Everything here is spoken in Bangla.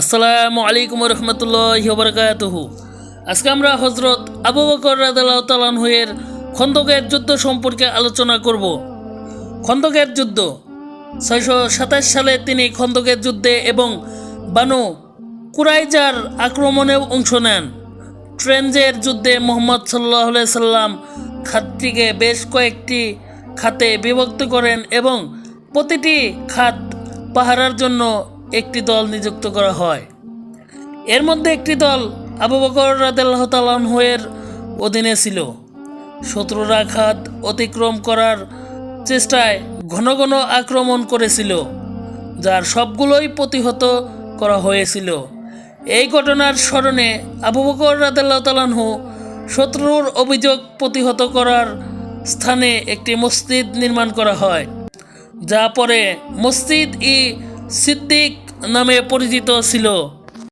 আসসালামু আলাইকুম রহমতুল্লাহ বরকাতহু আজকে আমরা হজরত আবু বকর রাদাল্লাহ তালানহুয়ের খন্দকের যুদ্ধ সম্পর্কে আলোচনা করব। খন্দকের যুদ্ধ। ছয়শো সাতাশ সালে তিনি খন্দকের যুদ্ধে এবং বানু কুরাইজার আক্রমণেও অংশ নেন। ট্রেনজের যুদ্ধে মোহাম্মদ সাল্লাহ সাল্লাম খাতটিকে বেশ কয়েকটি খাতে বিভক্ত করেন এবং প্রতিটি খাত পাহারার জন্য একটি দল নিযুক্ত করা হয়। এর মধ্যে একটি দল আবু বকর রাদেল্লাহ অধীনে ছিল। শত্রুরা খাত অতিক্রম করার চেষ্টায় ঘন ঘন আক্রমণ করেছিল, যার সবগুলোই প্রতিহত করা হয়েছিল। এই ঘটনার স্মরণে আবু বকর রাদেল্লাহ তালানহু শত্রুর অভিযোগ প্রতিহত করার স্থানে একটি মসজিদ নির্মাণ করা হয়, যা পরে মসজিদ ই সিদ্দিক নামে পরিচিত ছিল।